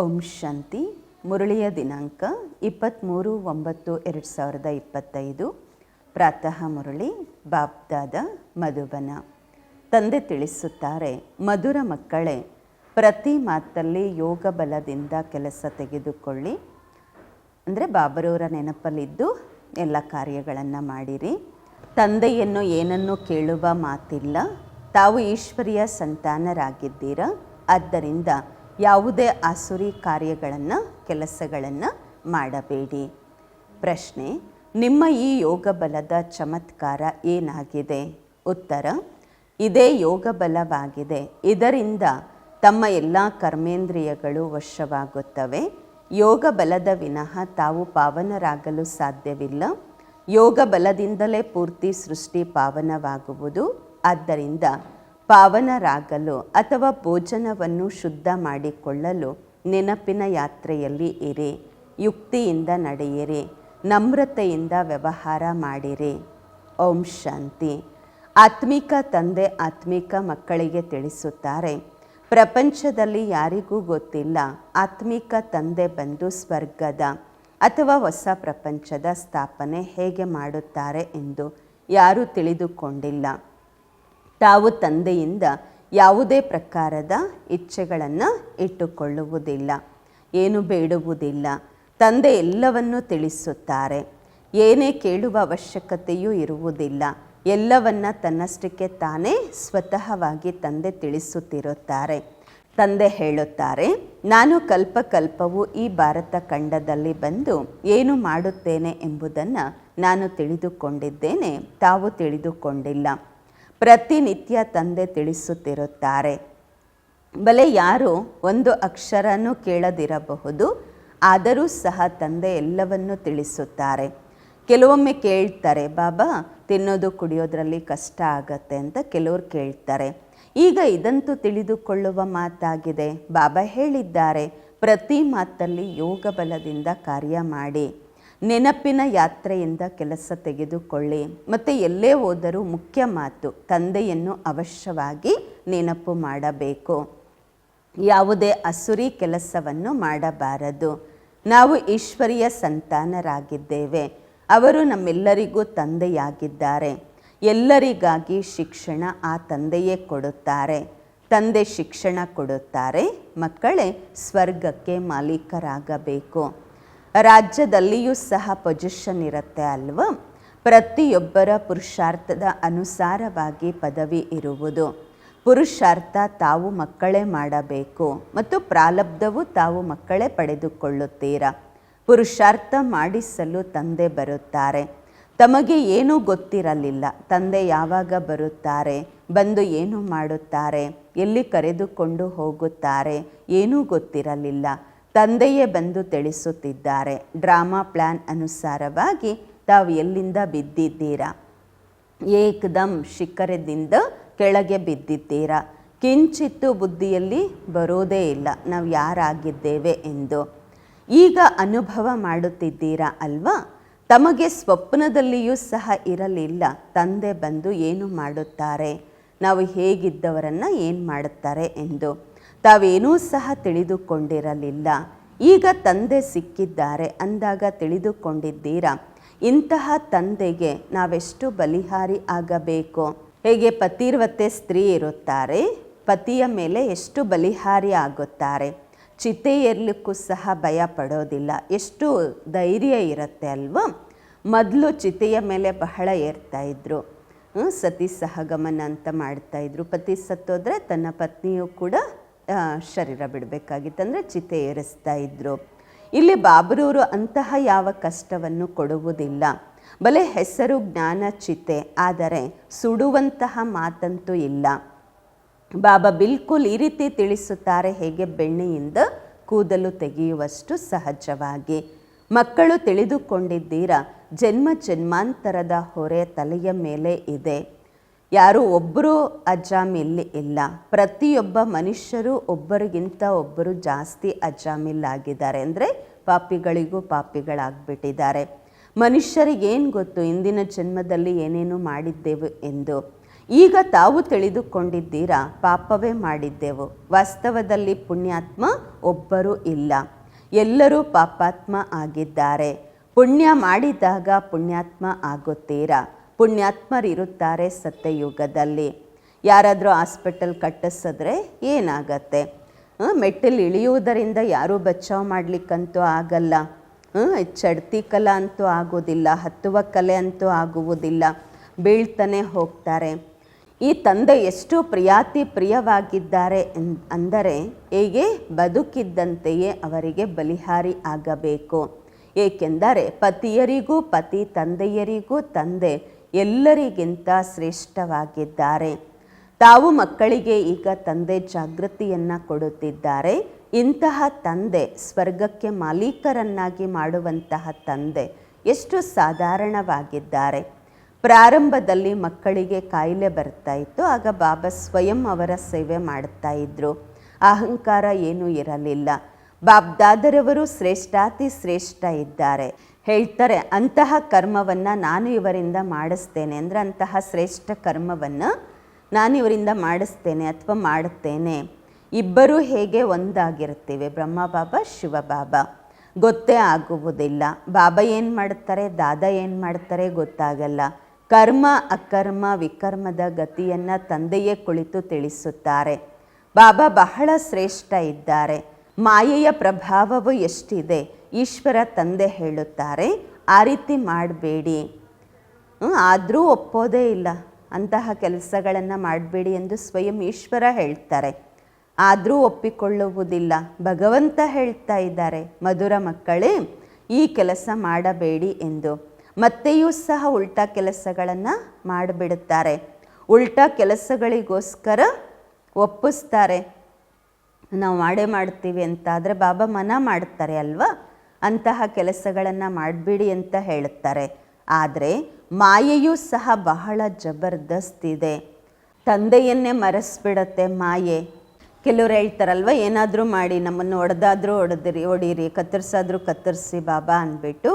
ಓಂ ಶಾಂತಿ. ಮುರಳಿಯ ದಿನಾಂಕ ಇಪ್ಪತ್ತ್ಮೂರು ಒಂಬತ್ತು ಎರಡು ಸಾವಿರದ ಇಪ್ಪತ್ತೈದು. ಪ್ರಾತಃ ಮುರಳಿ ಬಾಬ್ದಾದ ಮಧುಬನ. ತಂದೆ ತಿಳಿಸುತ್ತಾರೆ, ಮಧುರ ಮಕ್ಕಳೇ, ಪ್ರತಿ ಮಾತಲ್ಲಿ ಯೋಗ ಬಲದಿಂದ ಕೆಲಸ ತೆಗೆದುಕೊಳ್ಳಿ. ಅಂದರೆ ಬಾಬರವರ ನೆನಪಲ್ಲಿದ್ದು ಎಲ್ಲ ಕಾರ್ಯಗಳನ್ನು ಮಾಡಿರಿ. ತಂದೆಯನ್ನು ಏನನ್ನು ಕೇಳುವ ಮಾತಿಲ್ಲ. ತಾವು ಈಶ್ವರಿಯ ಸಂತಾನರಾಗಿದ್ದೀರ. ಆದ್ದರಿಂದ ಯಾವುದೇ ಆಸುರಿ ಕಾರ್ಯಗಳನ್ನು, ಕೆಲಸಗಳನ್ನು ಮಾಡಬೇಡಿ. ಪ್ರಶ್ನೆ, ನಿಮ್ಮ ಈ ಯೋಗ ಬಲದ ಚಮತ್ಕಾರ ಏನಾಗಿದೆ? ಉತ್ತರ, ಇದೇ ಯೋಗ ಬಲವಾಗಿದೆ ಇದರಿಂದ ತಮ್ಮ ಎಲ್ಲ ಕರ್ಮೇಂದ್ರಿಯಗಳು ವಶವಾಗುತ್ತವೆ. ಯೋಗ ಬಲದ ವಿನಃ ತಾವು ಪಾವನರಾಗಲು ಸಾಧ್ಯವಿಲ್ಲ. ಯೋಗ ಬಲದಿಂದಲೇ ಪೂರ್ತಿ ಸೃಷ್ಟಿ ಪಾವನವಾಗುವುದು. ಆದ್ದರಿಂದ ಪಾವನರಾಗಲು ಅಥವಾ ಭೋಜನವನ್ನು ಶುದ್ಧ ಮಾಡಿಕೊಳ್ಳಲು ನೆನಪಿನ ಯಾತ್ರೆಯಲ್ಲಿ ಇರಿ. ಯುಕ್ತಿಯಿಂದ ನಡೆಯಿರಿ. ನಮ್ರತೆಯಿಂದ ವ್ಯವಹಾರ ಮಾಡಿರಿ. ಓಂ ಶಾಂತಿ. ಆತ್ಮಿಕ ತಂದೆ ಆತ್ಮಿಕ ಮಕ್ಕಳಿಗೆ ತಿಳಿಸುತ್ತಾರೆ, ಪ್ರಪಂಚದಲ್ಲಿ ಯಾರಿಗೂ ಗೊತ್ತಿಲ್ಲ. ಆತ್ಮಿಕ ತಂದೆ ಬಂದು ಸ್ವರ್ಗದ ಅಥವಾ ಹೊಸ ಪ್ರಪಂಚದ ಸ್ಥಾಪನೆ ಹೇಗೆ ಮಾಡುತ್ತಾರೆ ಎಂದು ಯಾರೂ ತಿಳಿದುಕೊಂಡಿಲ್ಲ. ತಾವು ತಂದೆಯಿಂದ ಯಾವುದೇ ಪ್ರಕಾರದ ಇಚ್ಛೆಗಳನ್ನು ಇಟ್ಟುಕೊಳ್ಳುವುದಿಲ್ಲ, ಏನು ಬೇಡುವುದಿಲ್ಲ. ತಂದೆ ಎಲ್ಲವನ್ನೂ ತಿಳಿಸುತ್ತಾರೆ. ಏನೇ ಕೇಳುವ ಅವಶ್ಯಕತೆಯೂ ಇರುವುದಿಲ್ಲ. ಎಲ್ಲವನ್ನ ತನ್ನಷ್ಟಕ್ಕೆ ತಾನೇ ಸ್ವತಃವಾಗಿ ತಂದೆ ತಿಳಿಸುತ್ತಿರುತ್ತಾರೆ. ತಂದೆ ಹೇಳುತ್ತಾರೆ, ನಾನು ಕಲ್ಪಕಲ್ಪವು ಈ ಭಾರತ ಖಂಡದಲ್ಲಿ ಬಂದು ಏನು ಮಾಡುತ್ತೇನೆ ಎಂಬುದನ್ನು ನಾನು ತಿಳಿದುಕೊಂಡಿದ್ದೇನೆ. ತಾವು ತಿಳಿದುಕೊಂಡಿಲ್ಲ. ಪ್ರತಿನಿತ್ಯ ತಂದೆ ತಿಳಿಸುತ್ತಿರುತ್ತಾರೆ. ಬಲೆ ಯಾರು ಒಂದು ಅಕ್ಷರನೂ ಕೇಳದಿರಬಹುದು, ಆದರೂ ಸಹ ತಂದೆ ಎಲ್ಲವನ್ನೂ ತಿಳಿಸುತ್ತಾರೆ. ಕೆಲವೊಮ್ಮೆ ಕೇಳ್ತಾರೆ, ಬಾಬಾ, ತಿನ್ನೋದು ಕುಡಿಯೋದ್ರಲ್ಲಿ ಕಷ್ಟ ಆಗತ್ತೆ ಅಂತ ಕೆಲವರು ಕೇಳ್ತಾರೆ. ಈಗ ಇದಂತೂ ತಿಳಿದುಕೊಳ್ಳುವ ಮಾತಾಗಿದೆ. ಬಾಬಾ ಹೇಳಿದ್ದಾರೆ, ಪ್ರತಿ ಮಾತಲ್ಲಿ ಯೋಗ ಬಲದಿಂದ ಕಾರ್ಯ ಮಾಡಿ. ನೆನಪಿನ ಯಾತ್ರೆಯಿಂದ ಕೆಲಸ ತೆಗೆದುಕೊಳ್ಳಿ. ಮತ್ತು ಎಲ್ಲೇ ಹೋದರೂ ಮುಖ್ಯ ಮಾತು, ತಂದೆಯನ್ನು ಅವಶ್ಯವಾಗಿ ನೆನಪು ಮಾಡಬೇಕು. ಯಾವುದೇ ಅಸುರಿ ಕೆಲಸವನ್ನು ಮಾಡಬಾರದು. ನಾವು ಈಶ್ವರಿಯ ಸಂತಾನರಾಗಿದ್ದೇವೆ. ಅವರು ನಮ್ಮೆಲ್ಲರಿಗೂ ತಂದೆಯಾಗಿದ್ದಾರೆ. ಎಲ್ಲರಿಗಾಗಿ ಶಿಕ್ಷಣ ಆ ತಂದೆಯೇ ಕೊಡುತ್ತಾರೆ. ತಂದೆ ಶಿಕ್ಷಣ ಕೊಡುತ್ತಾರೆ. ಮಕ್ಕಳೇ ಸ್ವರ್ಗಕ್ಕೆ ಮಾಲೀಕರಾಗಬೇಕು. ರಾಜ್ಯದಲ್ಲಿಯೂ ಸಹ ಪೊಸಿಷನ್ ಇರುತ್ತೆ ಅಲ್ವಾ? ಪ್ರತಿಯೊಬ್ಬರ ಪುರುಷಾರ್ಥದ ಅನುಸಾರವಾಗಿ ಪದವಿ ಇರುವುದು. ಪುರುಷಾರ್ಥ ತಾವು ಮಕ್ಕಳೇ ಮಾಡಬೇಕು ಮತ್ತು ಪ್ರಾಲಬ್ಧವು ತಾವು ಮಕ್ಕಳೇ ಪಡೆದುಕೊಳ್ಳುತ್ತೀರಾ? ಪುರುಷಾರ್ಥ ಮಾಡಿಸಲು ತಂದೆ ಬರುತ್ತಾರೆ. ತಮಗೆ ಏನೂ ಗೊತ್ತಿರಲಿಲ್ಲ. ತಂದೆ ಯಾವಾಗ ಬರುತ್ತಾರೆ? ಬಂದು ಏನು ಮಾಡುತ್ತಾರೆ? ಎಲ್ಲಿ ಕರೆದುಕೊಂಡು ಹೋಗುತ್ತಾರೆ? ಏನೂ ಗೊತ್ತಿರಲಿಲ್ಲ. ತಂದೆಯೇ ಬಂದು ತಿಳಿಸುತ್ತಿದ್ದಾರೆ. ಡ್ರಾಮಾ ಪ್ಲ್ಯಾನ್ ಅನುಸಾರವಾಗಿ ತಾವು ಎಲ್ಲಿಂದ ಬಿದ್ದಿದ್ದೀರಾ? ಏಕದಮ್ ಶಿಖರದಿಂದ ಕೆಳಗೆ ಬಿದ್ದಿದ್ದೀರಾ? ಕಿಂಚಿತ್ತು ಬುದ್ಧಿಯಲ್ಲಿ ಬರೋದೇ ಇಲ್ಲ. ನಾವು ಯಾರಾಗಿದ್ದೇವೆ ಎಂದು. ಈಗ ಅನುಭವ ಮಾಡುತ್ತಿದ್ದೀರಾ ಅಲ್ವಾ? ತಮಗೆ ಸ್ವಪ್ನದಲ್ಲಿಯೂ ಸಹ ಇರಲಿಲ್ಲ. ತಂದೆ ಬಂದು ಏನು ಮಾಡುತ್ತಾರೆ? ನಾವು ಹೇಗಿದ್ದವರನ್ನು ಏನು ಮಾಡುತ್ತಾರೆ ಎಂದು. ತಾವೇನೂ ಸಹ ತಿಳಿದುಕೊಂಡಿರಲಿಲ್ಲ. ಈಗ ತಂದೆ ಸಿಕ್ಕಿದ್ದಾರೆ ಅಂದಾಗ ತಿಳಿದುಕೊಂಡಿದ್ದೀರಾ? ಇಂತಹ ತಂದೆಗೆ ನಾವೆಷ್ಟು ಬಲಿಹಾರಿ ಆಗಬೇಕು? ಹೇಗೆ ಪತಿರ್ವತೆ ಸ್ತ್ರೀ ಇರುತ್ತಾರೆ? ಪತಿಯ ಮೇಲೆ ಎಷ್ಟು ಬಲಿಹಾರಿ ಆಗುತ್ತಾರೆ? ಚಿತೆ ಸಹ ಭಯ ಪಡೋದಿಲ್ಲ. ಎಷ್ಟು ಧೈರ್ಯ ಇರುತ್ತೆ ಅಲ್ವಾ? ಮೊದಲು ಚಿತೆಯ ಮೇಲೆ ಬಹಳ ಏರ್ತಾ ಇದ್ರು. ಸತಿ ಸಹಗಮನ ಅಂತ ಮಾಡ್ತಾಯಿದ್ರು ಪತಿ ಸತ್ತೋದ್ರೆ ತನ್ನ ಪತ್ನಿಯು ಕೂಡ ಶರೀರ ಬಿಡಬೇಕಾಗಿತ್ತಂದರೆ ಚಿತೆ ಏರಿಸ್ತಾ ಇದ್ದರು ಇಲ್ಲಿ ಬಾಬರೂರು ಅಂತಹ ಯಾವ ಕಷ್ಟವನ್ನು ಕೊಡುವುದಿಲ್ಲ. ಬಲೆ ಹೆಸರು ಜ್ಞಾನ ಚಿತೆ, ಆದರೆ ಸುಡುವಂತಹ ಮಾತಂತೂ ಇಲ್ಲ. ಬಾಬಾ ಬಿಲ್ಕುಲ್ ಈ ರೀತಿ ತಿಳಿಸುತ್ತಾರೆ ಹೇಗೆ ಬೆಣ್ಣೆಯಿಂದ ಕೂದಲು ತೆಗೆಯುವಷ್ಟು ಸಹಜವಾಗಿ. ಮಕ್ಕಳು ತಿಳಿದುಕೊಂಡಿದ್ದೀರಾ, ಜನ್ಮ ಜನ್ಮಾಂತರದ ಹೊರೆ ತಲೆಯ ಮೇಲೆ ಇದೆ. ಯಾರು ಒಬ್ಬರು ಅಜಾಮಿಲ್ ಇಲ್ಲ. ಪ್ರತಿಯೊಬ್ಬ ಮನುಷ್ಯರು ಒಬ್ಬರಿಗಿಂತ ಒಬ್ಬರು ಜಾಸ್ತಿ ಅಜಾಮಿಲ್ಲಾಗಿದ್ದಾರೆ ಅಂದರೆ ಪಾಪಿಗಳಿಗೂ ಪಾಪಿಗಳಾಗ್ಬಿಟ್ಟಿದ್ದಾರೆ. ಮನುಷ್ಯರಿಗೇನು ಗೊತ್ತು? ಇಂದಿನ ಜನ್ಮದಲ್ಲಿ ಏನೇನು ಮಾಡಿದ್ದೆವು ಎಂದು. ಈಗ ತಾವು ತಿಳಿದುಕೊಂಡಿದ್ದೀರಾ? ಪಾಪವೇ ಮಾಡಿದ್ದೆವು. ವಾಸ್ತವದಲ್ಲಿ ಪುಣ್ಯಾತ್ಮ ಒಬ್ಬರೂ ಇಲ್ಲ. ಎಲ್ಲರೂ ಪಾಪಾತ್ಮ ಆಗಿದ್ದಾರೆ. ಪುಣ್ಯ ಮಾಡಿದಾಗ ಪುಣ್ಯಾತ್ಮ ಆಗುತ್ತೀರಾ? ಪುಣ್ಯಾತ್ಮರಿರುತ್ತಾರೆ ಸತ್ಯಯುಗದಲ್ಲಿ. ಯಾರಾದರೂ ಹಾಸ್ಪಿಟಲ್ ಕಟ್ಟಿಸಿದ್ರೆ ಏನಾಗತ್ತೆ? ಮೆಟ್ಟಲು ಇಳಿಯುವುದರಿಂದ ಯಾರೂ ಬಚಾವ್ ಮಾಡಲಿಕ್ಕಂತೂ ಆಗಲ್ಲ. ಚಡ್ತಿ ಕಲ ಅಂತೂ ಆಗೋದಿಲ್ಲ ಹತ್ತುವ ಕಲೆ ಅಂತೂ ಆಗುವುದಿಲ್ಲ. ಬೀಳ್ತಾನೆ ಹೋಗ್ತಾರೆ. ಈ ತಂದೆ ಎಷ್ಟು ಪ್ರಿಯಾತಿ ಪ್ರಿಯವಾಗಿದ್ದಾರೆ ಅಂದರೆ ಹೇಗೆ ಬದುಕಿದ್ದಂತೆಯೇ ಅವರಿಗೆ ಬಲಿಹಾರಿ ಆಗಬೇಕು. ಏಕೆಂದರೆ ಪತಿಯರಿಗೂ ಪತಿ, ತಂದೆಯರಿಗೂ ತಂದೆ. ಎಲ್ಲರಿಗಿಂತ ಶ್ರೇಷ್ಠವಾಗಿದ್ದಾರೆ. ತಾವು ಮಕ್ಕಳಿಗೆ ಈಗ ತಂದೆ ಜಾಗೃತಿಯನ್ನು ಕೊಡುತ್ತಿದ್ದಾರೆ. ಇಂತಹ ತಂದೆ ಸ್ವರ್ಗಕ್ಕೆ ಮಾಲೀಕರನ್ನಾಗಿ ಮಾಡುವಂತಹ ತಂದೆ ಎಷ್ಟು ಸಾಧಾರಣವಾಗಿದ್ದಾರೆ. ಪ್ರಾರಂಭದಲ್ಲಿ ಮಕ್ಕಳಿಗೆ ಕಾಯಿಲೆ ಬರ್ತಾ ಇತ್ತು, ಆಗ ಬಾಬಾ ಸ್ವಯಂ ಅವರ ಸೇವೆ ಮಾಡ್ತಾ ಇದ್ರು. ಅಹಂಕಾರ ಏನೂ ಇರಲಿಲ್ಲ. ಬಾಬ್ದಾದರವರು ಶ್ರೇಷ್ಠಾತಿ ಶ್ರೇಷ್ಠ ಇದ್ದಾರೆ. ಹೇಳ್ತಾರೆ, ಅಂತಹ ಕರ್ಮವನ್ನು ನಾನು ಇವರಿಂದ ಮಾಡಿಸ್ತೇನೆ. ಅಂದರೆ ಅಂತಹ ಶ್ರೇಷ್ಠ ಕರ್ಮವನ್ನು ನಾನು ಇವರಿಂದ ಮಾಡಿಸ್ತೇನೆ ಅಥವಾ ಮಾಡುತ್ತೇನೆ. ಇಬ್ಬರೂ ಹೇಗೆ ಒಂದಾಗಿರ್ತೀವಿ ಬ್ರಹ್ಮ ಬಾಬಾ, ಶಿವ ಬಾಬಾ. ಗೊತ್ತೇ ಆಗುವುದಿಲ್ಲ. ಬಾಬಾ ಏನು ಮಾಡ್ತಾರೆ ದಾದಾ ಏನು ಮಾಡ್ತಾರೆ ಗೊತ್ತಾಗಲ್ಲ. ಕರ್ಮ, ಅಕರ್ಮ, ವಿಕರ್ಮದ ಗತಿಯನ್ನು ತಂದೆಯೇ ಕುಳಿತು ತಿಳಿಸುತ್ತಾರೆ. ಬಾಬಾ ಬಹಳ ಶ್ರೇಷ್ಠ ಇದ್ದಾರೆ. ಮಾಯೆಯ ಪ್ರಭಾವವು ಎಷ್ಟಿದೆ? ಈಶ್ವರ ತಂದೆ ಹೇಳುತ್ತಾರೆ, ಆ ರೀತಿ ಮಾಡಬೇಡಿ. ಆದರೂ ಒಪ್ಪೋದೇ ಇಲ್ಲ. ಅಂತಹ ಕೆಲಸಗಳನ್ನು ಮಾಡಬೇಡಿ ಎಂದು ಸ್ವಯಂ ಈಶ್ವರ ಹೇಳ್ತಾರೆ. ಆದರೂ ಒಪ್ಪಿಕೊಳ್ಳುವುದಿಲ್ಲ. ಭಗವಂತ ಹೇಳ್ತಾ ಇದ್ದಾರೆ, ಮಧುರ ಮಕ್ಕಳೇ, ಈ ಕೆಲಸ ಮಾಡಬೇಡಿ ಎಂದು. ಮತ್ತೆಯೂ ಸಹ ಉಲ್ಟಾ ಕೆಲಸಗಳನ್ನು ಮಾಡಿಬಿಡುತ್ತಾರೆ. ಉಲ್ಟಾ ಕೆಲಸಗಳಿಗೋಸ್ಕರ ಒಪ್ಪಿಸ್ತಾರೆ. ನಾವು ಮಾಡೇ ಮಾಡ್ತೀವಿ ಅಂತ ಆದರೆ ಬಾಬಾ ಮನ ಮಾಡ್ತಾರೆ ಅಲ್ವಾ? ಅಂತಹ ಕೆಲಸಗಳನ್ನು ಮಾಡಬೇಡಿ ಅಂತ ಹೇಳುತ್ತಾರೆ. ಆದರೆ ಮಾಯೆಯೂ ಸಹ ಬಹಳ ಜಬರ್ದಸ್ತ್ ಇದೆ. ತಂದೆಯನ್ನೇ ಮರೆಸ್ಬಿಡತ್ತೆ ಮಾಯೆ. ಕೆಲವ್ರು ಹೇಳ್ತಾರಲ್ವ, ಏನಾದರೂ ಮಾಡಿ, ನಮ್ಮನ್ನು ಹೊಡೆದಾದರೂ ಹೊಡೆದಿರಿ ಹೊಡೀರಿ ಕತ್ತರಿಸಾದರೂ ಕತ್ತರಿಸಿ ಬಾಬಾ ಅಂದ್ಬಿಟ್ಟು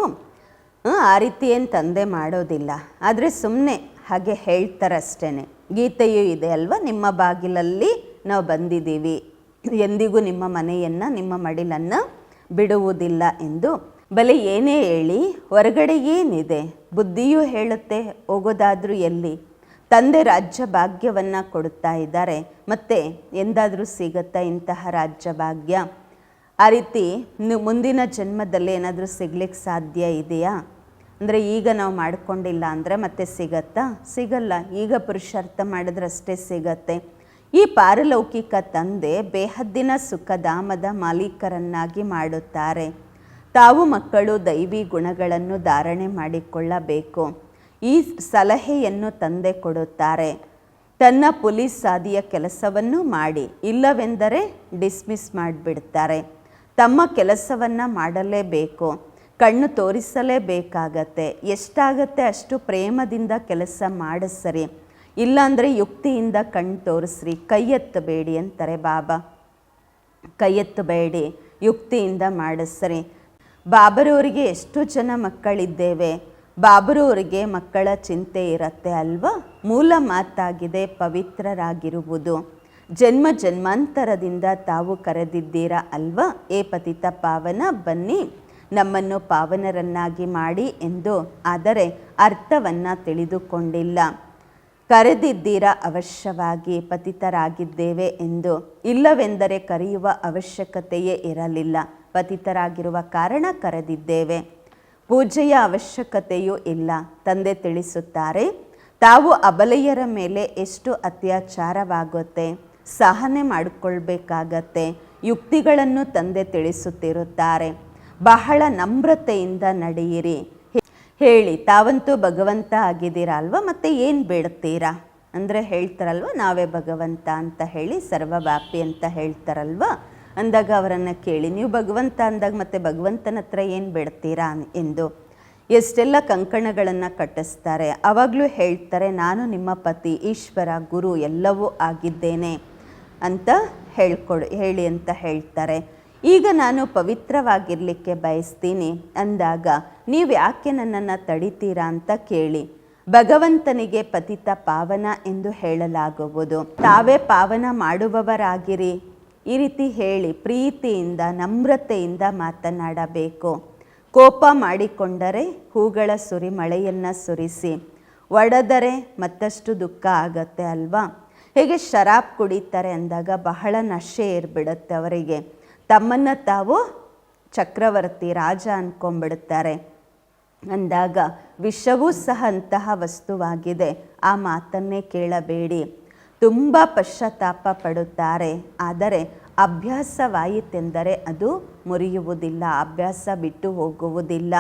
ಆ ರೀತಿ ಏನು ತಂದೆ ಮಾಡೋದಿಲ್ಲ. ಆದರೆ ಸುಮ್ಮನೆ ಹಾಗೆ ಹೇಳ್ತಾರಷ್ಟೇ ಗೀತೆಯೂ ಇದೆ ಅಲ್ವಾ, ನಿಮ್ಮ ಬಾಗಿಲಲ್ಲಿ ನಾವು ಬಂದಿದ್ದೀವಿ. ಎಂದಿಗೂ ನಿಮ್ಮ ಮನೆಯನ್ನು, ನಿಮ್ಮ ಮಡಿಲನ್ನು ಬಿಡುವುದಿಲ್ಲ ಎಂದು ಬಲೆ ಏನೇ ಹೇಳಿ ಹೊರಗಡೆ ಏನಿದೆ ಬುದ್ಧಿಯೂ ಹೇಳುತ್ತೆ, ಹೋಗೋದಾದರೂ ಎಲ್ಲಿ? ತಂದೆ ರಾಜ್ಯ ಭಾಗ್ಯವನ್ನು ಕೊಡುತ್ತಾ ಇದ್ದಾರೆ. ಮತ್ತೆ ಎಂದಾದರೂ ಸಿಗುತ್ತಾ ಇಂತಹ ರಾಜ್ಯ ಭಾಗ್ಯ? ಆ ರೀತಿ ಮುಂದಿನ ಜನ್ಮದಲ್ಲಿ ಏನಾದರೂ ಸಿಗ್ಲಿಕ್ಕೆ ಸಾಧ್ಯ ಇದೆಯಾ? ಅಂದರೆ ಈಗ ನಾವು ಮಾಡಿಕೊಂಡಿಲ್ಲ ಅಂದರೆ ಮತ್ತೆ ಸಿಗತ್ತಾ? ಸಿಗಲ್ಲ. ಈಗ ಪುರುಷಾರ್ಥ ಮಾಡಿದ್ರಷ್ಟೇ ಸಿಗತ್ತೆ. ಈ ಪಾರಲೌಕಿಕ ತಂದೆ ಬೇಹದ್ದಿನ ಸುಖಧಾಮದ ಮಾಲೀಕರನ್ನಾಗಿ ಮಾಡುತ್ತಾರೆ. ತಾವು ಮಕ್ಕಳು ದೈವಿ ಗುಣಗಳನ್ನು ಧಾರಣೆ ಮಾಡಿಕೊಳ್ಳಬೇಕು. ಈ ಸಲಹೆಯನ್ನು ತಂದೆ ಕೊಡುತ್ತಾರೆ. ತನ್ನ ಪೊಲೀಸ್ ಸಾದಿಯ ಕೆಲಸವನ್ನು ಮಾಡಿ, ಇಲ್ಲವೆಂದರೆ ಡಿಸ್ಮಿಸ್ ಮಾಡಿಬಿಡ್ತಾರೆ. ತಮ್ಮ ಕೆಲಸವನ್ನು ಮಾಡಲೇಬೇಕು, ಕಣ್ಣು ತೋರಿಸಲೇಬೇಕಾಗತ್ತೆ. ಎಷ್ಟಾಗತ್ತೆ ಅಷ್ಟು ಪ್ರೇಮದಿಂದ ಕೆಲಸ ಮಾಡಿಸ್ರಿ ಇಲ್ಲಾಂದರೆ ಯುಕ್ತಿಯಿಂದ ಕಣ್ಣು ತೋರಿಸ್ರಿ ಕೈ ಎತ್ತಬೇಡಿ ಅಂತಾರೆ ಬಾಬಾ. ಕೈ ಎತ್ತಬೇಡಿ ಯುಕ್ತಿಯಿಂದ ಮಾಡಿಸ್ರಿ. ಬಾಬರವರಿಗೆ ಎಷ್ಟು ಜನ ಮಕ್ಕಳಿದ್ದೇವೆ? ಬಾಬರವರಿಗೆ ಮಕ್ಕಳ ಚಿಂತೆ ಇರತ್ತೆ ಅಲ್ವಾ? ಮೂಲ ಮಾತಾಗಿದೆ ಪವಿತ್ರರಾಗಿರುವುದು. ಜನ್ಮ ಜನ್ಮಾಂತರದಿಂದ ತಾವು ಕರೆದಿದ್ದೀರಾ ಅಲ್ವಾ? ಏ ಪತಿತ ಪಾವನ, ಬನ್ನಿ ನಮ್ಮನ್ನು ಪಾವನರನ್ನಾಗಿ ಮಾಡಿ ಎಂದು. ಆದರೆ ಅರ್ಥವನ್ನು ತಿಳಿದುಕೊಂಡಿಲ್ಲ. ಕರೆದಿದ್ದೀರಾ ಅವಶ್ಯವಾಗಿ ಪತಿತರಾಗಿದ್ದೇವೆ ಎಂದು. ಇಲ್ಲವೆಂದರೆ ಕರೆಯುವ ಅವಶ್ಯಕತೆಯೇ ಇರಲಿಲ್ಲ. ಪತಿತರಾಗಿರುವ ಕಾರಣ ಕರೆದಿದ್ದೇವೆ. ಪೂಜೆಯ ಅವಶ್ಯಕತೆಯೂ ಇಲ್ಲ. ತಂದೆ ತಿಳಿಸುತ್ತಾರೆ, ತಾವು ಅಬಲೆಯರ ಮೇಲೆ ಎಷ್ಟು ಅತ್ಯಾಚಾರವಾಗುತ್ತೆ, ಸಹನೆ ಮಾಡಿಕೊಳ್ಬೇಕಾಗತ್ತೆ, ಯುಕ್ತಿಗಳನ್ನು ತಂದೆ ತಿಳಿಸುತ್ತಿರುತ್ತಾರೆ. ಬಹಳ ನಮ್ರತೆಯಿಂದ ನಡೆಯಿರಿ. ಹೇಳಿ, ತಾವಂತೂ ಭಗವಂತ ಆಗಿದ್ದೀರಾ ಅಲ್ವಾ ಮತ್ತೆ ಏನು ಬೇಡ್ತೀರಾ? ಅಂದರೆ ಹೇಳ್ತಾರಲ್ವ, ನಾವೇ ಭಗವಂತ ಅಂತ ಹೇಳಿ, ಸರ್ವವ್ಯಾಪಿ ಅಂತ ಹೇಳ್ತಾರಲ್ವ? ಅಂದಾಗ ಅವರನ್ನು ಕೇಳಿ, ನೀವು ಭಗವಂತ ಅಂದಾಗ ಮತ್ತೆ ಭಗವಂತನ ಹತ್ರ ಏನು ಬೇಡ್ತೀರಾ ಎಂದು. ಎಷ್ಟೆಲ್ಲ ಕಂಕಣಗಳನ್ನು ಕಟ್ಟಿಸ್ತಾರೆ. ಆವಾಗಲೂ ಹೇಳ್ತಾರೆ, ನಾನು ನಿಮ್ಮ ಪತಿ, ಈಶ್ವರ, ಗುರು ಎಲ್ಲವೂ ಆಗಿದ್ದೇನೆ ಅಂತ ಹೇಳ್ಕೊಡು, ಹೇಳಿ ಅಂತ ಹೇಳ್ತಾರೆ. ಈಗ ನಾನು ಪವಿತ್ರವಾಗಿರಲಿಕ್ಕೆ ಬಯಸ್ತೀನಿ. ಅಂದಾಗ ನೀವು ಯಾಕೆ ನನ್ನನ್ನು ತಡಿತೀರಾ ಅಂತ ಕೇಳಿ. ಭಗವಂತನಿಗೆ ಪತಿತ ಪಾವನ ಎಂದು ಹೇಳಲಾಗುವುದು. ತಾವೇ ಪಾವನ ಮಾಡುವವರಾಗಿರಿ. ಈ ರೀತಿ ಹೇಳಿ ಪ್ರೀತಿಯಿಂದ, ನಮ್ರತೆಯಿಂದ ಮಾತನಾಡಬೇಕು. ಕೋಪ ಮಾಡಿಕೊಂಡರೆ ಹೂಗಳ ಸುರಿ ಮಳೆಯನ್ನು ಸುರಿಸಿ. ಒಡೆದರೆ ಮತ್ತಷ್ಟು ದುಃಖ ಆಗತ್ತೆ ಅಲ್ವಾ? ಹೇಗೆ ಶರಾಬ್ ಕುಡಿತಾರೆ ಅಂದಾಗ ಬಹಳ ನಶೆ ಏರ್ಬಿಡುತ್ತೆ ಅವರಿಗೆ. ತಮ್ಮನ್ನು ತಾವು ಚಕ್ರವರ್ತಿ ರಾಜ ಅಂದ್ಕೊಂಡ್ಬಿಡುತ್ತಾರೆ ಅಂದಾಗ ವಿಷವೂ ಸಹ ಅಂತಹ ವಸ್ತುವಾಗಿದೆ. ಆ ಮಾತನ್ನೇ ಕೇಳಬೇಡಿ. ತುಂಬ ಪಶ್ಚಾತ್ತಾಪ ಪಡುತ್ತಾರೆ. ಆದರೆ ಅಭ್ಯಾಸವಾಯಿತೆಂದರೆ ಅದು ಮುರಿಯುವುದಿಲ್ಲ, ಅಭ್ಯಾಸ ಬಿಟ್ಟು ಹೋಗುವುದಿಲ್ಲ.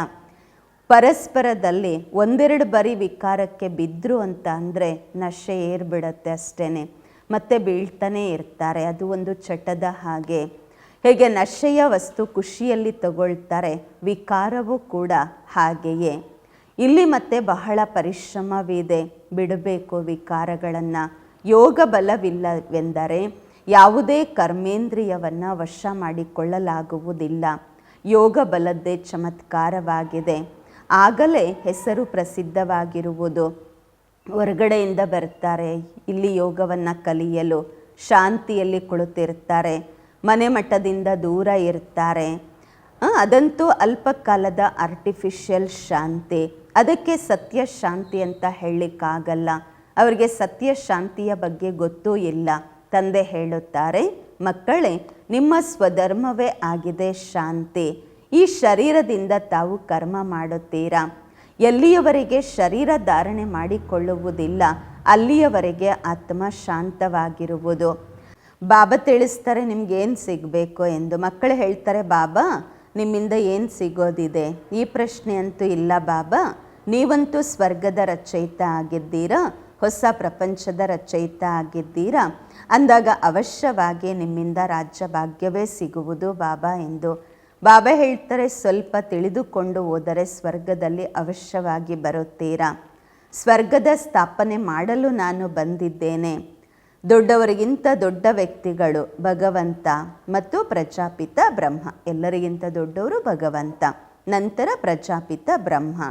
ಪರಸ್ಪರದಲ್ಲಿ ಒಂದೆರಡು ಬಾರಿ ವಿಕಾರಕ್ಕೆ ಬಿದ್ದರು ಅಂತ ಅಂದರೆ ನಶೆ ಏರ್ಬಿಡತ್ತೆ ಅಷ್ಟೇ ಮತ್ತೆ ಬೀಳ್ತಾನೆ ಇರ್ತಾರೆ. ಅದು ಒಂದು ಚಟದ ಹಾಗೆ. ಹೇಗೆ ನಶೆಯ ವಸ್ತು ಖುಷಿಯಲ್ಲಿ ತಗೊಳ್ತಾರೆ ವಿಕಾರವೂ ಕೂಡ ಹಾಗೆಯೇ. ಇಲ್ಲಿ ಮತ್ತೆ ಬಹಳ ಪರಿಶ್ರಮವಿದೆ. ಬಿಡಬೇಕು ವಿಕಾರಗಳನ್ನು. ಯೋಗ ಬಲವಿಲ್ಲವೆಂದರೆ ಯಾವುದೇ ಕರ್ಮೇಂದ್ರಿಯವನ್ನು ವಶ ಮಾಡಿಕೊಳ್ಳಲಾಗುವುದಿಲ್ಲ. ಯೋಗ ಬಲದ್ದೇ ಚಮತ್ಕಾರವಾಗಿದೆ. ಆಗಲೇ ಹೆಸರು ಪ್ರಸಿದ್ಧವಾಗಿರುವುದು. ಹೊರಗಡೆಯಿಂದ ಬರ್ತಾರೆ. ಇಲ್ಲಿ ಯೋಗವನ್ನು ಕಲಿಯಲು, ಶಾಂತಿಯಲ್ಲಿ ಕುಳಿತಿರ್ತಾರೆ. ಮನೆ ಮಟ್ಟದಿಂದ ದೂರ ಇರ್ತಾರೆ. ಅದಂತೂ ಅಲ್ಪಕಾಲದ ಆರ್ಟಿಫಿಷಿಯಲ್ ಶಾಂತಿ. ಅದಕ್ಕೆ ಸತ್ಯ ಶಾಂತಿ ಅಂತ ಹೇಳಲಿಕ್ಕಾಗಲ್ಲ. ಅವರಿಗೆ ಸತ್ಯ ಶಾಂತಿಯ ಬಗ್ಗೆ ಗೊತ್ತೂ ಇಲ್ಲ. ತಂದೆ ಹೇಳುತ್ತಾರೆ, ಮಕ್ಕಳೇ, ನಿಮ್ಮ ಸ್ವಧರ್ಮವೇ ಆಗಿದೆ ಶಾಂತಿ. ಈ ಶರೀರದಿಂದ ತಾವು ಕರ್ಮ ಮಾಡುತ್ತೀರಾ? ಎಲ್ಲಿಯವರೆಗೆ ಶರೀರ ಧಾರಣೆ ಮಾಡಿಕೊಳ್ಳುವುದಿಲ್ಲ, ಅಲ್ಲಿಯವರೆಗೆ ಆತ್ಮ ಶಾಂತವಾಗಿರುವುದು. ಬಾಬಾ ತಿಳಿಸ್ತಾರೆ ನಿಮ್ಗೆ ಏನು ಸಿಗಬೇಕು ಎಂದು. ಮಕ್ಕಳು ಹೇಳ್ತಾರೆ, ಬಾಬಾ, ನಿಮ್ಮಿಂದ ಏನು ಸಿಗೋದಿದೆ? ಈ ಪ್ರಶ್ನೆ ಅಂತೂ ಇಲ್ಲ ಬಾಬಾ. ನೀವಂತೂ ಸ್ವರ್ಗದ ರಚಯಿತ ಆಗಿದ್ದೀರಾ? ಹೊಸ ಪ್ರಪಂಚದ ರಚಯಿತ ಆಗಿದ್ದೀರಾ? ಅಂದಾಗ ಅವಶ್ಯವಾಗಿ ನಿಮ್ಮಿಂದ ರಾಜ್ಯ ಭಾಗ್ಯವೇ ಸಿಗುವುದು ಬಾಬಾ ಎಂದು. ಬಾಬಾ ಹೇಳ್ತಾರೆ, ಸ್ವಲ್ಪ ತಿಳಿದುಕೊಂಡು ಹೋದರೆ ಸ್ವರ್ಗದಲ್ಲಿ ಅವಶ್ಯವಾಗಿ ಬರುತ್ತೀರಾ? ಸ್ವರ್ಗದ ಸ್ಥಾಪನೆ ಮಾಡಲು ನಾನು ಬಂದಿದ್ದೇನೆ. ದೊಡ್ಡವರಿಗಿಂತ ದೊಡ್ಡ ವ್ಯಕ್ತಿಗಳು ಭಗವಂತ ಮತ್ತು ಪ್ರಜಾಪಿತ ಬ್ರಹ್ಮ. ಎಲ್ಲರಿಗಿಂತ ದೊಡ್ಡವರು ಭಗವಂತ, ನಂತರ ಪ್ರಜಾಪಿತ ಬ್ರಹ್ಮ.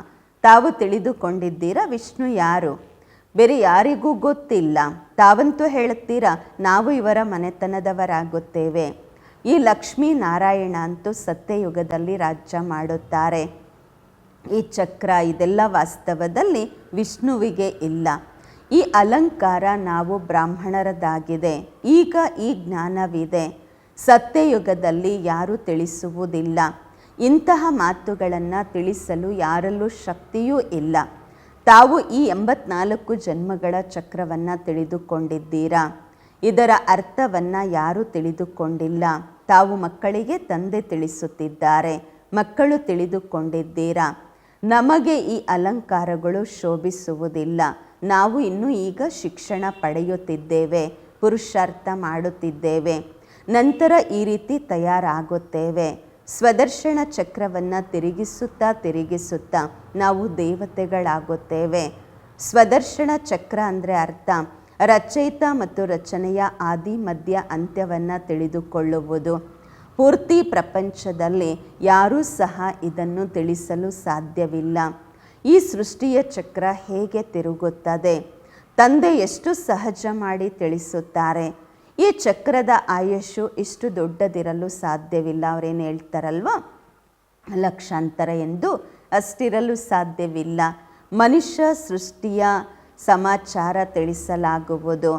ತಾವು ತಿಳಿದುಕೊಂಡಿದ್ದೀರಾ ವಿಷ್ಣು ಯಾರು? ಬೇರೆ ಯಾರಿಗೂ ಗೊತ್ತಿಲ್ಲ. ತಾವಂತೂ ಹೇಳುತ್ತೀರಾ, ನಾವು ಇವರ ಮನೆತನದವರಾಗುತ್ತೇವೆ. ಈ ಲಕ್ಷ್ಮೀ ನಾರಾಯಣ ಅಂತೂ ಸತ್ಯಯುಗದಲ್ಲಿ ರಾಜ್ಯ ಮಾಡುತ್ತಾರೆ. ಈ ಚಕ್ರ ಇದೆಲ್ಲ ವಾಸ್ತವದಲ್ಲಿ ವಿಷ್ಣುವಿಗೆ ಇಲ್ಲ. ಈ ಅಲಂಕಾರ ನಾವು ಬ್ರಾಹ್ಮಣರದಾಗಿದೆ. ಈಗ ಈ ಜ್ಞಾನವಿದೆ. ಸತ್ಯಯುಗದಲ್ಲಿ ಯಾರೂ ತಿಳಿಸುವುದಿಲ್ಲ. ಇಂತಹ ಮಾತುಗಳನ್ನು ತಿಳಿಸಲು ಯಾರಲ್ಲೂ ಶಕ್ತಿಯೂ ಇಲ್ಲ. ತಾವು ಈ ಎಂಬತ್ನಾಲ್ಕು ಜನ್ಮಗಳ ಚಕ್ರವನ್ನು ತಿಳಿದುಕೊಂಡಿದ್ದೀರಾ? ಇದರ ಅರ್ಥವನ್ನು ಯಾರೂ ತಿಳಿದುಕೊಂಡಿಲ್ಲ. ತಾವು ಮಕ್ಕಳಿಗೆ ತಂದೆ ತಿಳಿಸುತ್ತಿದ್ದಾರೆ. ಮಕ್ಕಳು ತಿಳಿದುಕೊಂಡಿದ್ದೀರಾ? ನಮಗೆ ಈ ಅಲಂಕಾರಗಳು ಶೋಭಿಸುವುದಿಲ್ಲ. ನಾವು ಇನ್ನು ಈಗ ಶಿಕ್ಷಣ ಪಡೆಯುತ್ತಿದ್ದೇವೆ, ಪುರುಷಾರ್ಥ ಮಾಡುತ್ತಿದ್ದೇವೆ, ನಂತರ ಈ ರೀತಿ ತಯಾರಾಗುತ್ತೇವೆ. ಸ್ವದರ್ಶನ ಚಕ್ರವನ್ನು ತಿರುಗಿಸುತ್ತಾ ತಿರುಗಿಸುತ್ತಾ ನಾವು ದೇವತೆಗಳಾಗುತ್ತೇವೆ. ಸ್ವದರ್ಶನ ಚಕ್ರ ಅಂದರೆ ಅರ್ಥ, ರಚಯಿತ ಮತ್ತು ರಚನೆಯ ಆದಿ ಮಧ್ಯ ಅಂತ್ಯವನ್ನು ತಿಳಿದುಕೊಳ್ಳುವುದು. ಪೂರ್ತಿ ಪ್ರಪಂಚದಲ್ಲಿ ಯಾರೂ ಸಹ ಇದನ್ನು ತಿಳಿಸಲು ಸಾಧ್ಯವಿಲ್ಲ. ಈ ಸೃಷ್ಟಿಯ ಚಕ್ರ ಹೇಗೆ ತಿರುಗುತ್ತದೆ? ತಂದೆ ಎಷ್ಟು ಸಹಜ ಮಾಡಿ ತಿಳಿಸುತ್ತಾರೆ? ಈ ಚಕ್ರದ ಆಯುಷು ಇಷ್ಟು ದೊಡ್ಡದಿರಲು ಸಾಧ್ಯವಿಲ್ಲ, ಅವರೇನು ಹೇಳ್ತಾರಲ್ವ? ಲಕ್ಷಾಂತರ ಎಂದು ಅಷ್ಟಿರಲು ಸಾಧ್ಯವಿಲ್ಲ. ಮನುಷ್ಯ ಸೃಷ್ಟಿಯ ಸಮಾಚಾರ ತಿಳಿಸಲಾಗುವುದು.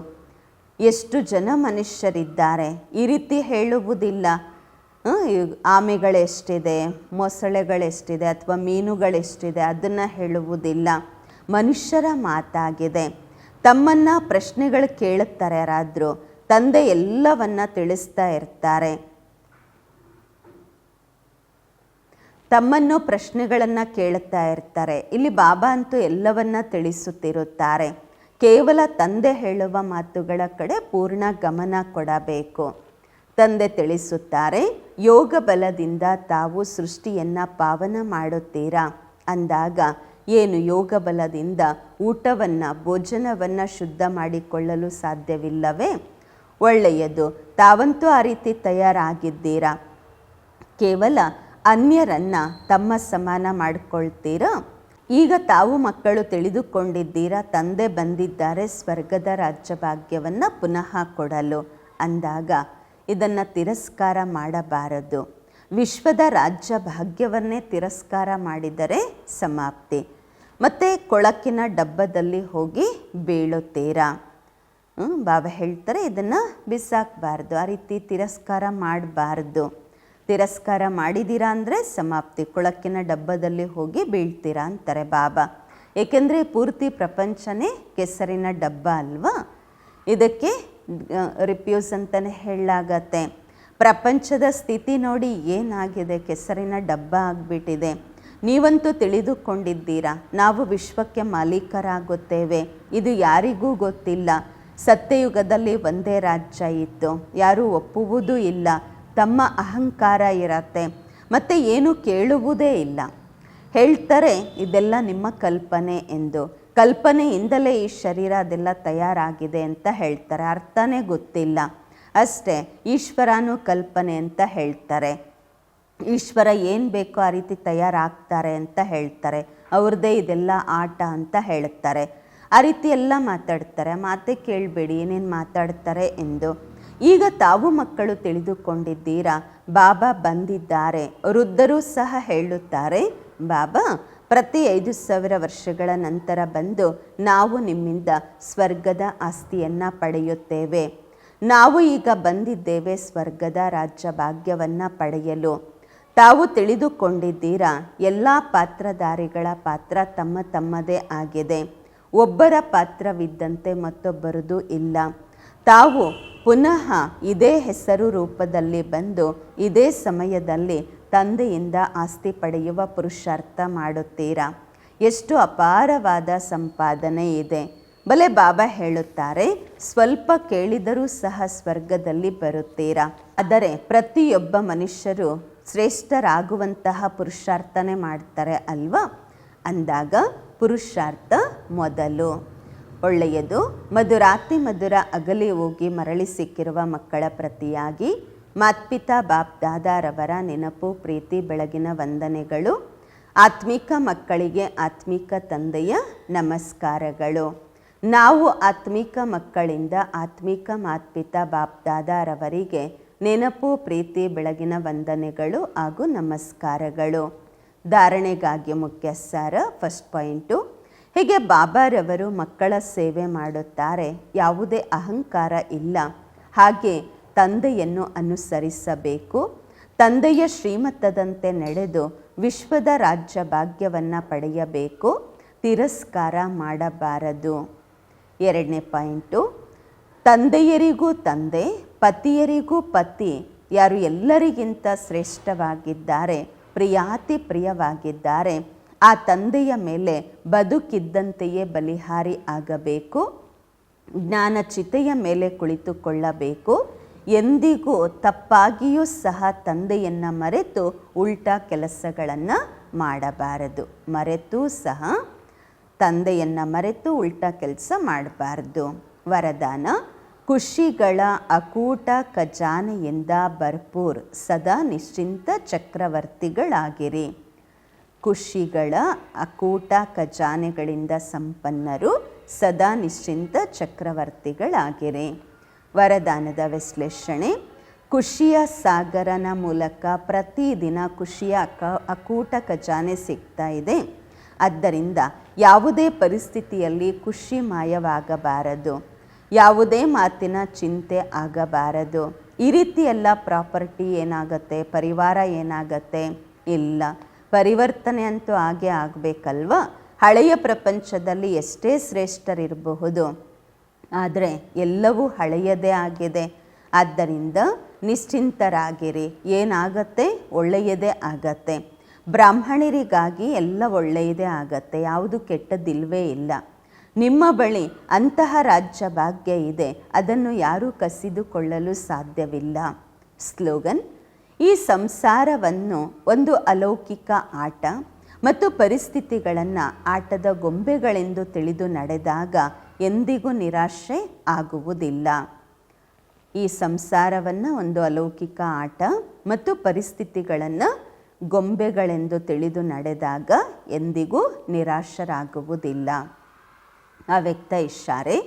ಎಷ್ಟು ಜನ ಮನುಷ್ಯರಿದ್ದಾರೆ? ಈ ರೀತಿ ಹೇಳುವುದಿಲ್ಲ. ಆಮೆಗಳೆಷ್ಟಿದೆ, ಮೊಸಳೆಗಳೆಷ್ಟಿದೆ ಅಥವಾ ಮೀನುಗಳೆಷ್ಟಿದೆ ಅದನ್ನು ಹೇಳುವುದಿಲ್ಲ. ಮನುಷ್ಯರ ಮಾತಾಗಿದೆ. ತಮ್ಮನ್ನು ಪ್ರಶ್ನೆಗಳು ಕೇಳುತ್ತಾರೆ ಯಾರಾದರೂ, ತಂದೆ ಎಲ್ಲವನ್ನ ತಿಳಿಸ್ತಾ ಇರ್ತಾರೆ. ತಮ್ಮನ್ನು ಪ್ರಶ್ನೆಗಳನ್ನು ಕೇಳುತ್ತಾ ಇರ್ತಾರೆ. ಇಲ್ಲಿ ಬಾಬಾ ಅಂತೂ ಎಲ್ಲವನ್ನ ತಿಳಿಸುತ್ತಿರುತ್ತಾರೆ. ಕೇವಲ ತಂದೆ ಹೇಳುವ ಮಾತುಗಳ ಕಡೆ ಪೂರ್ಣ ಗಮನ ಕೊಡಬೇಕು. ತಂದೆ ತಿಳಿಸುತ್ತಾರೆ, ಯೋಗ ಬಲದಿಂದ ತಾವು ಸೃಷ್ಟಿಯನ್ನು ಪಾವನ ಮಾಡುತ್ತೀರಾ? ಅಂದಾಗ, ಏನು ಯೋಗ ಬಲದಿಂದ ಊಟವನ್ನು, ಭೋಜನವನ್ನು ಶುದ್ಧ ಮಾಡಿಕೊಳ್ಳಲು ಸಾಧ್ಯವಿಲ್ಲವೇ? ಒಳ್ಳೆಯದು. ತಾವಂತೂ ಆ ರೀತಿ ತಯಾರಾಗಿದ್ದೀರಾ? ಕೇವಲ ಅನ್ಯರನ್ನು ತಮ್ಮ ಸಮಾನ ಮಾಡಿಕೊಳ್ತೀರಾ? ಈಗ ತಾವು ಮಕ್ಕಳು ತಿಳಿದುಕೊಂಡಿದ್ದೀರಾ, ತಂದೆ ಬಂದಿದ್ದಾರೆ, ಸ್ವರ್ಗದ ರಾಜ್ಯಭಾಗ್ಯವನ್ನು ಪುನಃ ಕೊಡಲು. ಅಂದಾಗ ಇದನ್ನು ತಿರಸ್ಕಾರ ಮಾಡಬಾರದು. ವಿಶ್ವದ ರಾಜ್ಯ ಭಾಗ್ಯವನ್ನೇ ತಿರಸ್ಕಾರ ಮಾಡಿದರೆ ಸಮಾಪ್ತಿ. ಮತ್ತು ಕೊಳಕಿನ ಡಬ್ಬದಲ್ಲಿ ಹೋಗಿ ಬೀಳುತ್ತೀರಾ? ಬಾಬಾ ಹೇಳ್ತಾರೆ ಇದನ್ನು ಬಿಸಾಕಬಾರ್ದು, ಆ ರೀತಿ ತಿರಸ್ಕಾರ ಮಾಡಬಾರ್ದು. ತಿರಸ್ಕಾರ ಮಾಡಿದ್ದೀರಾ ಅಂದರೆ ಸಮಾಪ್ತಿ, ಕೊಳಕಿನ ಡಬ್ಬದಲ್ಲಿ ಹೋಗಿ ಬೀಳ್ತೀರಾ ಅಂತಾರೆ ಬಾಬಾ. ಏಕೆಂದರೆ ಪೂರ್ತಿ ಪ್ರಪಂಚನೇ ಕೆಸರಿನ ಡಬ್ಬ ಅಲ್ವಾ? ಇದಕ್ಕೆ ರಿಪ್ಯೂಸ್ ಅಂತಲೇ ಹೇಳಲಾಗತ್ತೆ. ಪ್ರಪಂಚದ ಸ್ಥಿತಿ ನೋಡಿ ಏನಾಗಿದೆ? ಕೆಸರಿನ ಡಬ್ಬ ಆಗಿಬಿಟ್ಟಿದೆ. ನೀವಂತೂ ತಿಳಿದುಕೊಂಡಿದ್ದೀರಾ? ನಾವು ವಿಶ್ವಕ್ಕೆ ಮಾಲೀಕರಾಗುತ್ತೇವೆ. ಇದು ಯಾರಿಗೂ ಗೊತ್ತಿಲ್ಲ. ಸತ್ಯಯುಗದಲ್ಲಿ ಒಂದೇ ರಾಜ್ಯ ಇತ್ತು. ಯಾರೂ ಒಪ್ಪುವುದೂ ಇಲ್ಲ. ತಮ್ಮ ಅಹಂಕಾರ ಇರತ್ತೆ. ಮತ್ತು ಏನು ಕೇಳುವುದೇ ಇಲ್ಲ. ಹೇಳ್ತಾರೆ, ಇದೆಲ್ಲ ನಿಮ್ಮ ಕಲ್ಪನೆ ಎಂದು. ಕಲ್ಪನೆಯಿಂದಲೇ ಈ ಶರೀರ ಅದೆಲ್ಲ ತಯಾರಾಗಿದೆ ಅಂತ ಹೇಳ್ತಾರೆ. ಅರ್ಥನೇ ಗೊತ್ತಿಲ್ಲ. ಅಷ್ಟೇ, ಈಶ್ವರನೂ ಕಲ್ಪನೆ ಅಂತ ಹೇಳ್ತಾರೆ. ಈಶ್ವರ ಏನು ಬೇಕೋ ಆ ರೀತಿ ತಯಾರಾಗ್ತಾರೆ ಅಂತ ಹೇಳ್ತಾರೆ. ಅವ್ರದ್ದೇ ಇದೆಲ್ಲ ಆಟ ಅಂತ ಹೇಳ್ತಾರೆ. ಆ ರೀತಿ ಎಲ್ಲ ಮಾತಾಡ್ತಾರೆ. ಮಾತೆ ಕೇಳಬೇಡಿ, ಏನೇನು ಮಾತಾಡ್ತಾರೆ ಎಂದು. ಈಗ ತಾವು ಮಕ್ಕಳು ತಿಳಿದುಕೊಂಡಿದ್ದೀರಾ? ಬಾಬಾ ಬಂದಿದ್ದಾರೆ. ವೃದ್ಧರೂ ಸಹ ಹೇಳುತ್ತಾರೆ, ಬಾಬಾ ಪ್ರತಿ ಐದು ಸಾವಿರ ವರ್ಷಗಳ ನಂತರ ಬಂದು ನಾವು ನಿಮ್ಮಿಂದ ಸ್ವರ್ಗದ ಆಸ್ತಿಯನ್ನು ಪಡೆಯುತ್ತೇವೆ. ನಾವು ಈಗ ಬಂದಿದ್ದೇವೆ ಸ್ವರ್ಗದ ರಾಜ್ಯ ಭಾಗ್ಯವನ್ನು ಪಡೆಯಲು. ತಾವು ತಿಳಿದುಕೊಂಡಿದ್ದೀರಾ, ಎಲ್ಲ ಪಾತ್ರಧಾರಿಗಳ ಪಾತ್ರ ತಮ್ಮ ತಮ್ಮದೇ ಆಗಿದೆ. ಒಬ್ಬರ ಪಾತ್ರವಿದ್ದಂತೆ ಮತ್ತೊಬ್ಬರದು ಇಲ್ಲ. ತಾವು ಪುನಃ ಇದೇ ಹೆಸರು ರೂಪದಲ್ಲಿ ಬಂದು ಇದೇ ಸಮಯದಲ್ಲಿ ತಂದೆಯಿಂದ ಆಸ್ತಿ ಪಡೆಯುವ ಪುರುಷಾರ್ಥ ಮಾಡುತ್ತೀರಾ? ಎಷ್ಟು ಅಪಾರವಾದ ಸಂಪಾದನೆ ಇದೆ. ಬಲೆ ಬಾಬಾ ಹೇಳುತ್ತಾರೆ, ಸ್ವಲ್ಪ ಕೇಳಿದರೂ ಸಹ ಸ್ವರ್ಗದಲ್ಲಿ ಬರುತ್ತೀರಾ? ಆದರೆ ಪ್ರತಿಯೊಬ್ಬ ಮನುಷ್ಯರು ಶ್ರೇಷ್ಠರಾಗುವಂತಹ ಪುರುಷಾರ್ಥನೆ ಮಾಡ್ತಾರೆ ಅಲ್ವಾ? ಅಂದಾಗ ಪುರುಷಾರ್ಥ ಮೊದಲು. ಒಳ್ಳೆಯದು, ಮಧುರಾತಿ ಮಧುರ ಅಗಲಿ ಹೋಗಿ ಮರಳಿ ಸಿಕ್ಕಿರುವ ಮಕ್ಕಳ ಪ್ರತಿಯಾಗಿ ಮಾತ್ಪಿತಾ ಬಾಪ್ ದಾದಾರವರ ನೆನಪು, ಪ್ರೀತಿ, ಬೆಳಗಿನ ವಂದನೆಗಳು. ಆತ್ಮಿಕ ಮಕ್ಕಳಿಗೆ ಆತ್ಮಿಕ ತಂದೆಯ ನಮಸ್ಕಾರಗಳು. ನಾವು ಆತ್ಮಿಕ ಮಕ್ಕಳಿಂದ ಆತ್ಮಿಕ ಮಾತ್ಪಿತಾ ಬಾಪ್ ದಾದಾರವರಿಗೆ ನೆನಪು, ಪ್ರೀತಿ, ಬೆಳಗಿನ ವಂದನೆಗಳು ಹಾಗೂ ನಮಸ್ಕಾರಗಳು. ಧಾರಣೆಗಾಗಿ ಮುಖ್ಯ ಸಾರ ಫಸ್ಟ್ ಪಾಯಿಂಟು. ಹೀಗೆ ಬಾಬಾರವರು ಮಕ್ಕಳ ಸೇವೆ ಮಾಡುತ್ತಾರೆ, ಯಾವುದೇ ಅಹಂಕಾರ ಇಲ್ಲ. ಹಾಗೆ ತಂದೆಯನ್ನು ಅನುಸರಿಸಬೇಕು. ತಂದೆಯ ಶ್ರೀಮತದಂತೆ ನಡೆದು ವಿಶ್ವದ ರಾಜ್ಯ ಭಾಗ್ಯವನ್ನು ಪಡೆಯಬೇಕು. ತಿರಸ್ಕಾರ ಮಾಡಬಾರದು. ಎರಡನೇ ಪಾಯಿಂಟು, ತಂದೆಯರಿಗೂ ತಂದೆ, ಪತಿಯರಿಗೂ ಪತಿ, ಯಾರು ಎಲ್ಲರಿಗಿಂತ ಶ್ರೇಷ್ಠವಾಗಿದ್ದಾರೆ, ಪ್ರಿಯಾತಿ ಪ್ರಿಯವಾಗಿದ್ದಾರೆ, ಆ ತಂದೆಯ ಮೇಲೆ ಬದುಕಿದ್ದಂತೆಯೇ ಬಲಿಹಾರಿ ಆಗಬೇಕು. ಜ್ಞಾನ ಚಿತೆಯ ಮೇಲೆ ಕುಳಿತುಕೊಳ್ಳಬೇಕು. ಎಂದಿಗೂ ತಪ್ಪಾಗಿಯೂ ಸಹ ತಂದೆಯನ್ನು ಮರೆತು ಉಲ್ಟಾ ಕೆಲಸಗಳನ್ನು ಮಾಡಬಾರದು. ಮರೆತೂ ಸಹ ತಂದೆಯನ್ನು ಮರೆತು ಉಲ್ಟಾ ಕೆಲಸ ಮಾಡಬಾರ್ದು. ವರದಾನ, ಖುಷಿಗಳ ಅಕೂಟ ಖಜಾನೆಯಿಂದ ಭರ್ಪೂರ್, ಸದಾ ನಿಶ್ಚಿಂತ ಚಕ್ರವರ್ತಿಗಳಾಗಿರಿ. ಖುಷಿಗಳ ಅಕೂಟ ಖಜಾನೆಗಳಿಂದ ಸಂಪನ್ನರು ಸದಾ ನಿಶ್ಚಿಂತ ಚಕ್ರವರ್ತಿಗಳಾಗಿರಿ. ವರದಾನದ ವಿಶ್ಲೇಷಣೆ. ಖುಷಿಯ ಸಾಗರನ ಮೂಲಕ ಪ್ರತಿದಿನ ಖುಷಿಯ ಅಕ, ಅಕೂಟ ಖಜಾನೆ ಸಿಗ್ತಾ ಇದೆ. ಆದ್ದರಿಂದ ಯಾವುದೇ ಪರಿಸ್ಥಿತಿಯಲ್ಲಿ ಖುಷಿ ಮಾಯವಾಗಬಾರದು. ಯಾವುದೇ ಮಾತಿನ ಚಿಂತೆ ಆಗಬಾರದು. ಈ ರೀತಿ ಎಲ್ಲ ಪ್ರಾಪರ್ಟಿ ಏನಾಗತ್ತೆ, ಪರಿವಾರ ಏನಾಗತ್ತೆ? ಇಲ್ಲ. ಪರಿವರ್ತನೆ ಅಂತೂ ಹಾಗೆ ಆಗಬೇಕಲ್ವ? ಹಳೆಯ ಪ್ರಪಂಚದಲ್ಲಿ ಎಷ್ಟೇ ಶ್ರೇಷ್ಠರಿರಬಹುದು. ಆದರೆ ಎಲ್ಲವೂ ಹಳೆಯದೇ ಆಗಿದೆ. ಆದ್ದರಿಂದ ನಿಶ್ಚಿಂತರಾಗಿರಿ. ಏನಾಗತ್ತೆ? ಒಳ್ಳೆಯದೇ ಆಗತ್ತೆ. ಬ್ರಾಹ್ಮಣರಿಗಾಗಿ ಎಲ್ಲ ಒಳ್ಳೆಯದೇ ಆಗತ್ತೆ. ಯಾವುದು ಕೆಟ್ಟದಿಲ್ವೇ ಇಲ್ಲ. ನಿಮ್ಮ ಬಳಿ ಅಂತಹ ರಾಜ್ಯ ಭಾಗ್ಯ ಇದೆ. ಅದನ್ನು ಯಾರೂ ಕಸಿದುಕೊಳ್ಳಲು ಸಾಧ್ಯವಿಲ್ಲ. ಸ್ಲೋಗನ್, ಈ ಸಂಸಾರವನ್ನು ಒಂದು ಅಲೌಕಿಕ ಆಟ ಮತ್ತು ಪರಿಸ್ಥಿತಿಗಳನ್ನು ಆಟದ ಗೊಂಬೆಗಳೆಂದು ತಿಳಿದು ನಡೆದಾಗ ಎಂದಿಗೂ ನಿರಾಶೆ ಆಗುವುದಿಲ್ಲ. ಈ ಸಂಸಾರವನ್ನು ಒಂದು ಅಲೌಕಿಕ ಆಟ ಮತ್ತು ಪರಿಸ್ಥಿತಿಗಳನ್ನು ಗೊಂಬೆಗಳೆಂದು ತಿಳಿದು ನಡೆದಾಗ ಎಂದಿಗೂ ನಿರಾಶರಾಗುವುದಿಲ್ಲ. ಆ ವ್ಯಕ್ತ ಇಷ್ಟಾರೆ,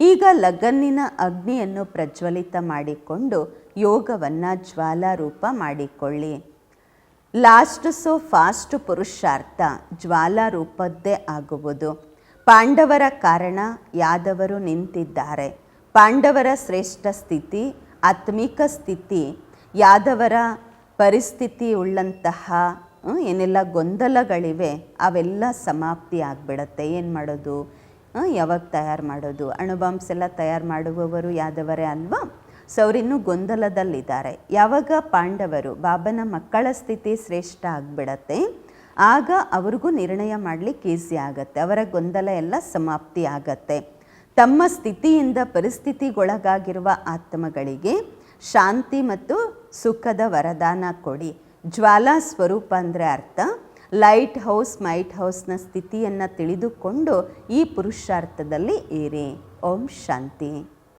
ಈಗ ಲಗನ್ನಿನ ಅಗ್ನಿಯನ್ನು ಪ್ರಜ್ವಲಿತ ಮಾಡಿಕೊಂಡು ಯೋಗವನ್ನು ಜ್ವಾಲಾರೂಪ ಮಾಡಿಕೊಳ್ಳಿ. ಲಾಸ್ಟ್ ಸೊ ಫಾಸ್ಟ್ ಪುರುಷಾರ್ಥ ಜ್ವಾಲಾರೂಪದ್ದೇ ಆಗುವುದು. ಪಾಂಡವರ ಕಾರಣ ಯಾದವರು ನಿಂತಿದ್ದಾರೆ. ಪಾಂಡವರ ಶ್ರೇಷ್ಠ ಸ್ಥಿತಿ, ಆತ್ಮಿಕ ಸ್ಥಿತಿ, ಯಾದವರ ಪರಿಸ್ಥಿತಿ ಉಳ್ಳಂತಹ ಏನೆಲ್ಲ ಗೊಂದಲಗಳಿವೆ, ಅವೆಲ್ಲ ಸಮಾಪ್ತಿ ಆಗಿಬಿಡತ್ತೆ. ಏನು ಮಾಡೋದು? ಯಾವಾಗ ತಯಾರು ಮಾಡೋದು? ಅಣುಬಾಂಬ್ಸ್ ಎಲ್ಲ ತಯಾರು ಮಾಡುವವರು ಯಾದವರೇ ಅಲ್ವಾ? ಸೊ ಅವರಿನ್ನೂ ಗೊಂದಲದಲ್ಲಿದ್ದಾರೆ. ಯಾವಾಗ ಪಾಂಡವರು ಬಾಬನ ಮಕ್ಕಳ ಸ್ಥಿತಿ ಶ್ರೇಷ್ಠ ಆಗಿಬಿಡತ್ತೆ, ಆಗ ಅವ್ರಿಗೂ ನಿರ್ಣಯ ಮಾಡಲಿಕ್ಕೆ ಈಸಿ ಆಗತ್ತೆ. ಅವರ ಗೊಂದಲ ಎಲ್ಲ ಸಮಾಪ್ತಿ ಆಗತ್ತೆ. ತಮ್ಮ ಸ್ಥಿತಿಯಿಂದ ಪರಿಸ್ಥಿತಿಗೊಳಗಾಗಿರುವ ಆತ್ಮಗಳಿಗೆ ಶಾಂತಿ ಮತ್ತು ಸುಖದ ವರದಾನ ಕೊಡಿ. ಜ್ವಾಲಾ ಸ್ವರೂಪ ಅಂದರೆ ಅರ್ಥ, ಲೈಟ್ ಹೌಸ್, ಮೈಟ್ ಹೌಸ್ನ ಸ್ಥಿತಿಯನ್ನು ತಿಳಿದುಕೊಂಡು ಈ ಪುರುಷಾರ್ಥದಲ್ಲಿ ಏರಿ. ಓಂ ಶಾಂತಿ.